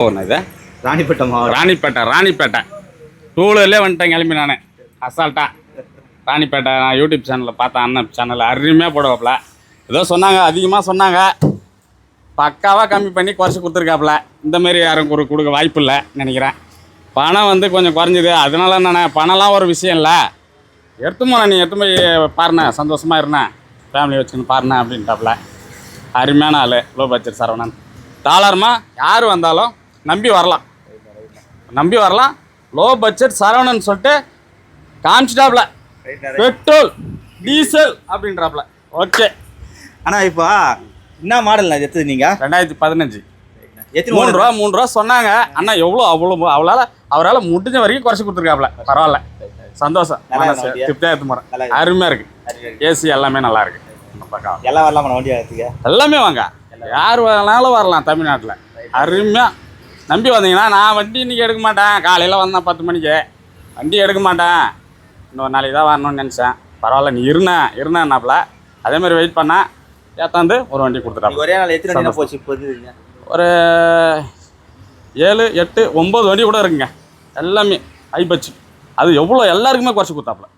இது. ராணிப்பேட்டை மாவட்டம். ராணிப்பேட்டை ராணிப்பேட்டை. டூ வீலர்லேயே வந்துட்டேன் கிளம்பி நான். அசால்ட்டா. ராணிப்பேட்டை நான் யூடியூப் சேனலில் பார்த்தேன் அண்ணன் சேனலில். அருமையாக போடுவாப்புல. ஏதோ சொன்னாங்க அதிகமாக சொன்னாங்க. பக்காவாக கம்மி பண்ணி குறைச்சி கொடுத்துருக்காப்புல. இந்த மாதிரி யாரும் ஒரு கொடுக்க வாய்ப்பு இல்லை நினைக்கிறேன். பணம் வந்து கொஞ்சம் குறைஞ்சிது. அதனால என்னண்ணே பணம்லாம் ஒரு விஷயம் இல்லை. எடுத்து போனேன் நீ எடுத்து போய் பாருண்ணே. சந்தோஷமாக இருந்தேன் ஃபேமிலி வச்சுன்னு பாருண்ணே அப்படின்ட்டாப்புல. அருமையான ஆள் லோ பட்ஜெட் சரவணன். தாராளமாக யார் வந்தாலும் நம்பி வரலாம். நம்பி வரலாம். லோ பட்ஜெட் சரவணன் சொல்லிட்டு காமிச்சிட்டாப்ல. பெட்ரோல் டீசல் அப்படின்றாப்ல. ஓகே அண்ணா இப்போ என்ன மாடல் எடுத்தது நீங்க? ரெண்டாயிரத்தி பதினஞ்சு. மூணு? ரூபா மூணு ரூபா சொன்னாங்க. அண்ணா எவ்வளோ அவ்வளோ அவளால் அவரால் முடிஞ்ச வரைக்கும் குறைச்சி கொடுத்துருக்காப்ல. பரவாயில்ல. சந்தோஷம். திருப்தியாக எடுத்து போகிறேன் இருக்கு. அருமையாக இருக்குது ஏசி எல்லாமே நல்லா இருக்கு. இந்த பக்கம் எல்லாம் வரலாமா எல்லாமே வாங்க. யார் வேணாலும் வரலாம் தமிழ்நாட்டில். அருமையாக நம்பி வந்தீங்கன்னா நான் வண்டி இன்றைக்கி எடுக்க மாட்டேன். காலையில் வந்தேன் பத்து மணிக்கு. வண்டி எடுக்க மாட்டேன். இன்னொரு நாளைக்கு தான் வரணும்னு நினச்சேன். பரவாயில்ல நீ இருந்தேன் இருந்தேன்னாப்புல அதே மாதிரி வெயிட் பண்ணேன். ஏத்தாந்து ஒரு வண்டி கொடுத்துட்டாப்புல. நீங்க ஒரே நாள் எத்தனை போச்சு? இப்போ ஒரு ஏழு எட்டு ஒம்பது வண்டி கூட இருக்குங்க. எல்லாமே ஐ பட்ஜெட் அது எவ்வளோ எல்லாருக்குமே குறைச்சி கொடுத்தாப்புல.